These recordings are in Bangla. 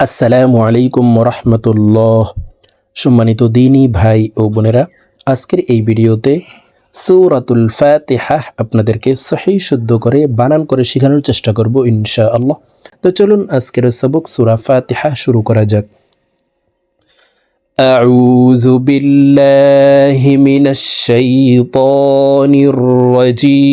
আসসালামু আলাইকুম রহমতুল্লাহ সম্মানিত দিনী ভাই ও বোনেরা আজকের এই ভিডিওতে সৌরাতুল ফাতেহা আপনাদেরকে সহি শুদ্ধ করে বানান করে শেখানোর চেষ্টা করব ইনশা আল্লাহ তো চলুন আজকের সবক সুরা ফাতেহা শুরু করা যাক أعوذ بالله من الشيطان الرجيم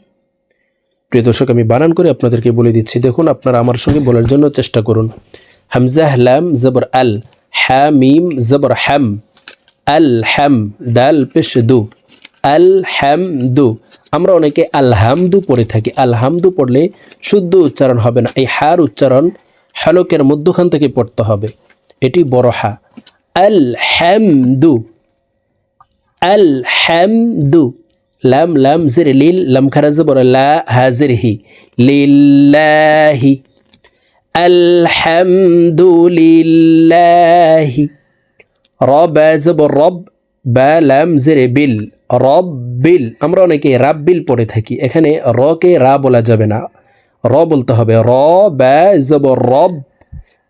প্রিয় দর্শক, আমি বানান করে আপনাদেরকে বলে দিচ্ছি। দেখুন, আপনারা আমার সঙ্গে বলার জন্য চেষ্টা করুন। হামজাহ লাম জবর, আল হ্যা মিম, জবর হ্যাম আল হ্যাম ডাল পেশ, দু। আল হ্যাম দু। আমরা অনেকে আলহামদু পড়ে থাকি। আলহামদু পড়লে শুদ্ধ উচ্চারণ হবে না। এই হার উচ্চারণ হলকের মধ্যখান থেকে পড়তে হবে। এটি বড় হা। আল হ্যামদু আল হ্যামদু লাম লাম জির লিল লাম খারাজ বড় লা হাজির হি লিল্লাহি আলহামদুলিল্লাহি রব জবর রব বা লাম জিরে বিল রব বিল আমরা অনেকে রাব বিল পড়ে থাকি এখানে রকে রা বলা যাবে না র বলতে হবে র বা জবর রব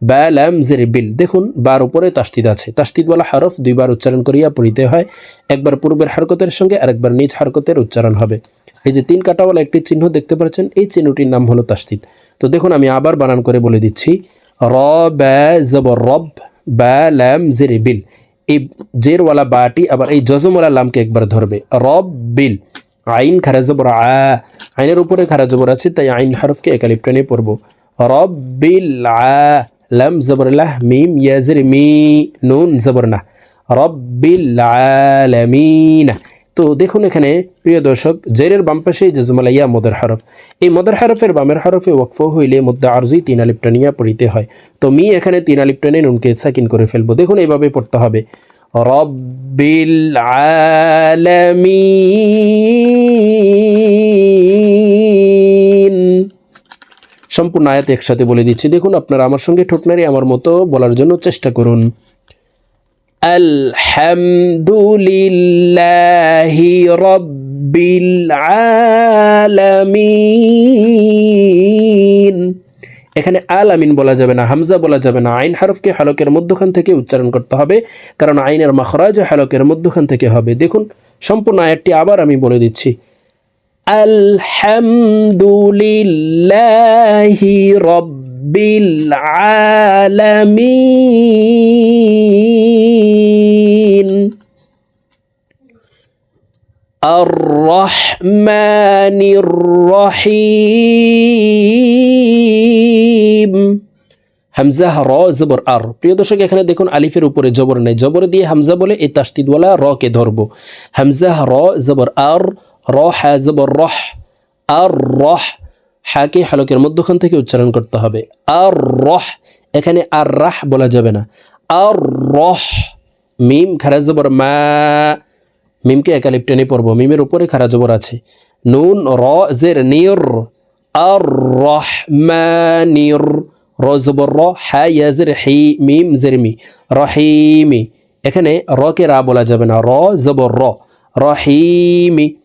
বা লাম জের বিল। দেখুন, বার উপরে তাস্তিদ আছে। তাস্তিদ বলা হরফ দুইবার উচ্চারণ করিয়া পড়িতে হয়। একবার পূর্বের হারকতের সঙ্গে আরেকবার নিজ হারকতের উচ্চারণ হবে। এই যে তিন কাটাওয়ালা একটি চিহ্ন দেখতে পাচ্ছেন, এই চিহ্নটির নাম হলো তাস্তিদ তো দেখুন, আমি আবার বানান করে বলে দিচ্ছি। র, বা জবর রব বা লাম জের বিল। এই জেরওয়ালা বাটি, আবার এই জজমওয়ালা লামকে একবার ধরবে। রব বিল। আইন খারা জবর আ। আইনের উপরে খারা জবর আছে, তাই আইন হরফকে একালিপ্টানে পড়ব। রব বিল আ। লাম জবরলাহ মিম ইয়াজির মি নুন জবরনা রব্বিল আলামিন তো দেখুন এখানে, প্রিয় দর্শক, জেরের বাম পাশে জজমালা ইয়া মদের হরফ। এই মদের হরফের বামের হরফে ওয়াকফ হইলে মধ্যে আরজি তিন আলিপ্টানিয়া পড়িতে হয়। তো মি এখানে তিন আলিপ্টানে নুনকে সাকিন করে ফেলব। দেখুন এইভাবে পড়তে হবে। রব্বিল আলামিন। সম্পূর্ণ আয়াত একসাথে বলে দিচ্ছি। দেখুন, আপনারা আমার সঙ্গে ঠোঁটনারি আমার মতো বলার জন্য চেষ্টা করুন। আলহামদুলিল্লাহি রব্বিল আলামিন। এখানে আল আমিন বলা যাবে না, হামজা বলা যাবে না। আইন হারফকে হালকের মধ্যখান থেকে উচ্চারণ করতে হবে, কারণ আইনের মাখরাজ হালকের মধ্যখান থেকে হবে। দেখুন, সম্পূর্ণ আয়াতটি আবার আমি বলে দিচ্ছি। আলহামদুলিল্লাহি রব্বিল আলামিন। আর রহমানির রহিম হামজা র, জবর, আর। প্রিয় দর্শক, এখানে দেখুন আলিফের উপরে জবর নাই। জবর দিয়ে হামজা বলে এই তাস্তিদওয়ালা র কে ধরব। হামজা র, জবর, আর। র হ্যা জবর, রহ, আর রহ হ্যাকে হালকের মধ্যখান থেকে উচ্চারণ করতে হবে। আর রহ, এখানে আর রাহ বলা যাবে না। আর রহ, মিম, খারা, জবর, মা, মিমকে একালিপ টেনে পড়ব। মিমের উপরে খারা, জবর আছে। নুন, র, জের, নির, আর রহ নির, র, জবর, র হ্যা ইয়াজের হি, মিম, জের, মি, রহিমি। এখানে রকে রা বলা যাবে না। র, জবর, র, রহিমি।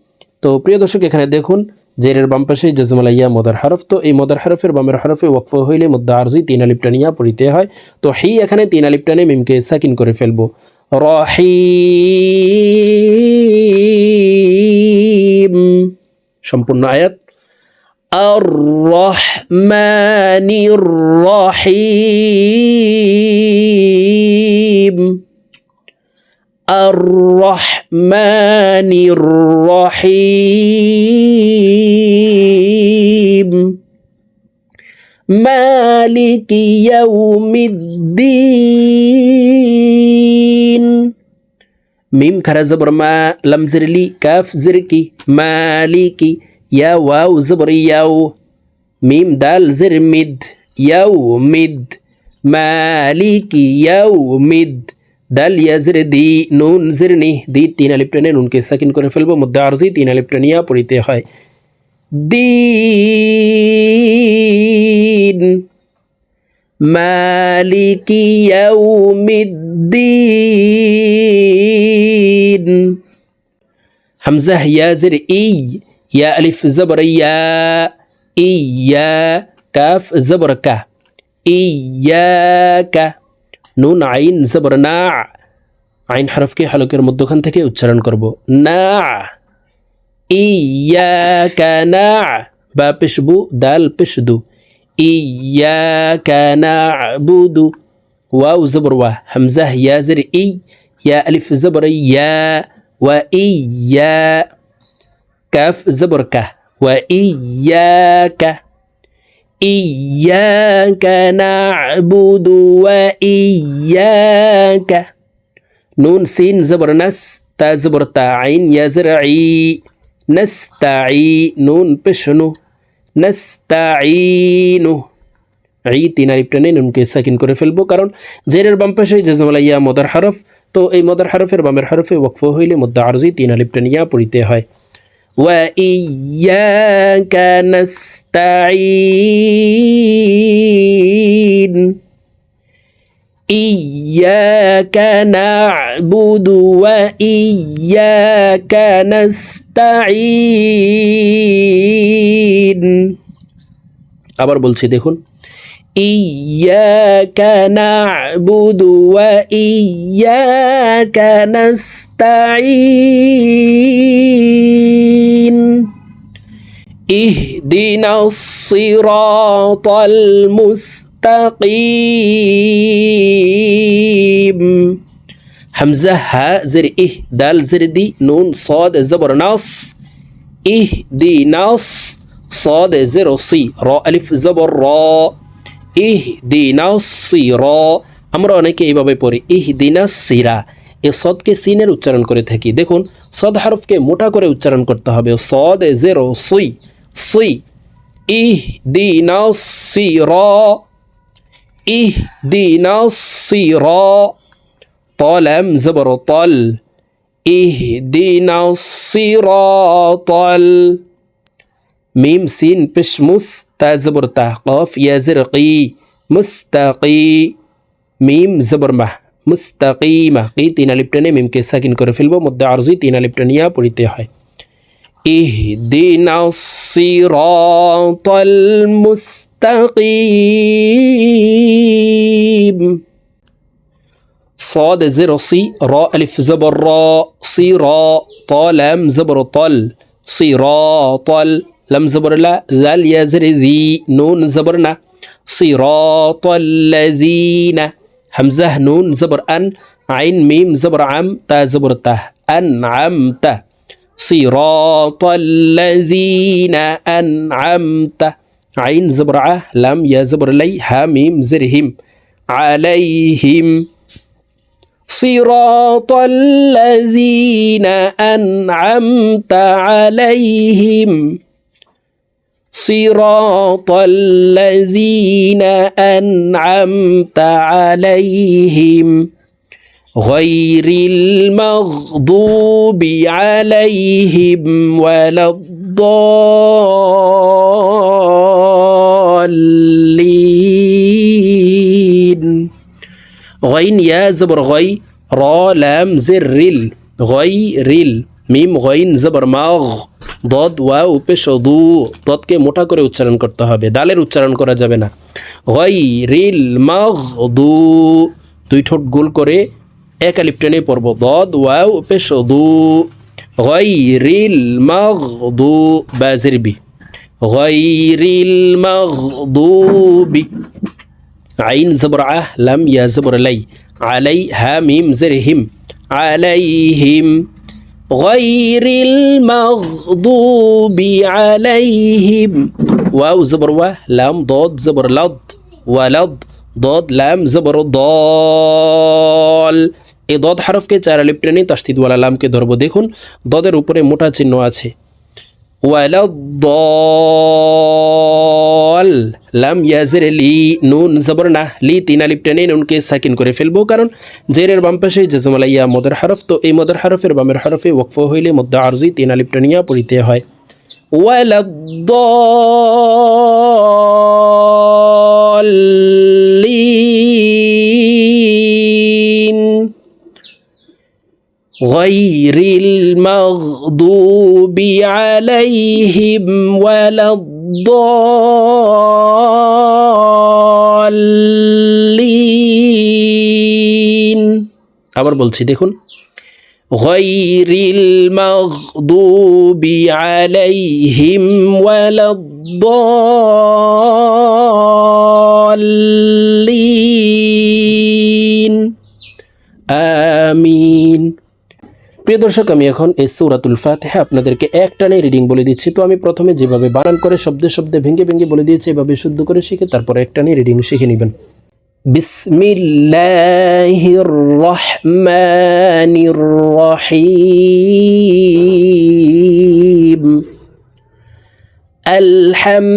তো প্রিয় দর্শক এখানে দেখুন জেরের বাম পাশে জজমালাইয়া মদার হরফ তো এই মদার হরফের বামের হরফে ওয়াকফ হইলে মদ্দা আরজি তিন আলিপটানিয়া পড়িতে হয় তো হি এখানে তিন আলিপটানে মিমকে সাকিন করে ফেলবো রহিম সম্পূর্ণ আয়াত الرحمن الرحيم الرحمن الرحمن الرحيم. مالك يوم الدين. ميم كرا زبر ما لم زرلي كاف زركي مالكي يا واو زبر ياو. ميم دال زر مد يومد مالك يومد দাল ইয়াজরে দি নুন জিরনি দি তিন আলিফ টেনে নুনকে সাকিন করে ফেলব মধ্যে আরজি তিন টেনিয়া পড়িতে হয় দিন মালিকি ইয়াউমিদ্দিন হামজা ইয়া জের ই ইয়া আলিফ জবর ইয়া ইয়া কাফ জবর কা ইয়াকা নুন, আইন, জবর, না। আইন হরফকে হালকের মধ্যখান থেকে উচ্চারণ করব। না। ইয়াকা না বা পিসবু দাল পেশদু। ইয়াকা না বুদু। ওয়াউ জবর, ওয়া। হামজাহ ইয়া জের ই। ইয়া, আলিফ, জবর, ইয়া। ওয়া, ইয়া। কাফ, জবর কাহ ওয়া ইয়া ইয়াকা। ইয়াকা না'বুদু ওয়া ইয়াকা নুন, সিন, জবর নাস তা জবর তা আইন ইয়াজরাই নাস্তাই নুন, পেশনু নাস্তাইনু এই তিন আরিফ টেনে নুনকে সাকিন করে ফেলব, কারণ জেরের বাম পাশে জেজমালা ইয়া, মদার হরফ, তো এই মদার হরফের বামের হরফে ওয়াকফ হইলে মদ্দা আরজি তিন আলিফ টেনে ইয়া পড়িতে হয়। وإياك نستعين إياك نعبد وإياك نستعين আবার বলছি দেখুন إياك نعبد وإياك نستعين. اهدنا الصراط المستقيم. همزة ها زر إه دال زر دي نون صاد زبر نص اهدنا الص صاد زر صي را ألف زبر را ইহদিনা সির আমরা অনেকে এইভাবে পড়ি ইহদিনা সিরা এই সদকে সিনের উচ্চারণ করে থাকি দেখুন সদ হারফকে মোটা করে উচ্চারণ করতে হবে সদ জেরো সুই সুই ইহ দিনা সির ইহ দিনা সির طلم زبر طل اهدنا الصراط মিম সিন পেশ মুস তা জবর তা কফ ইয়া জিরকি মুস্তাকি মিম জবর মাহ মুস্তাকিমা কি তিন আলিপ টেনে মিমকে সাকিন করে ফেলবো মধ্যে আরজি তিন আলিপ টেনিয়া পড়িতে হয় اهدنا الصراط المستقيم صاد زر صي را ألف زبر را صي را طالم زبر طل صراط لم زبر لا ذال يزر ذي نون زبرنا. صراط الذين. همزة نون زبر أن عين ميم زبر عم تا زبر ته. أنعمت. صراط الذين أنعمت. عين زبر ع لم يا زبر لي ميم زرهم. عليهم. صراط الذين أنعمت عليهم. صراط الذين أنعمت عليهم غير المغضوب عليهم ولا الضالين. غين يا زبر غي را لام زر غير ميم غين زبر ماغ. দদ ওয়াও পেশ দু দদকে মোটা করে উচ্চারণ করতে হবে দালের উচ্চারণ করা যাবে না গই রিল মাগ দু দুই ঠোঁট গোল করে এক আলিপ টেনে পড়ব দদ ওয়াও পেশ দু গই রিল মাগ দু বাজিরবি غير المغضوب عين زبر ع لم يا زبر لي علي ها ميم زرهم عليهم غير المغضوب عليهم واو زبر و لام ضاد زبر لض ولض ضاد لام زبر ضال এই দদ হরফকে চার আলিপ টেনে তাস্তিদওয়ালা লামকে ধরবো দেখুন দদের উপরে মোটা চিহ্ন আছে ওয়ালাদ দল লাম ইয়াজের লি নুন জবর না লি তিন আলিপ টেনে নুনকে সাকিন করে ফেলবো কারণ জেরের বাম পাশে জেজমালা ইয়া মদের হরফ তো এই মদের হরফের বামের হরফে ওকফ হইলে মধ্যে আরজি তিন আলিপ টেনিয়া পড়িতে হয় ওয়ালা দলিন غير المغضوب عليهم ولا الضالين আবার বলছি দেখুন غير المغضوب عليهم ولا الضالين آمين প্রিয় দর্শক, আমি এখন এই সৌরাতুল ফাতেহা আপনাদেরকে এক টানে রিডিং বলে দিচ্ছি। তো আমি প্রথমে যেভাবে বানান করে শব্দে শব্দে ভেঙে ভেঙে বলে দিয়েছি, এভাবে শুদ্ধ করে শিখে তারপরে এক টানে রিডিং শিখে নেবেন। বিসমিল্লাহির রহমানির রহিম। আলহামদুলিল্লাহি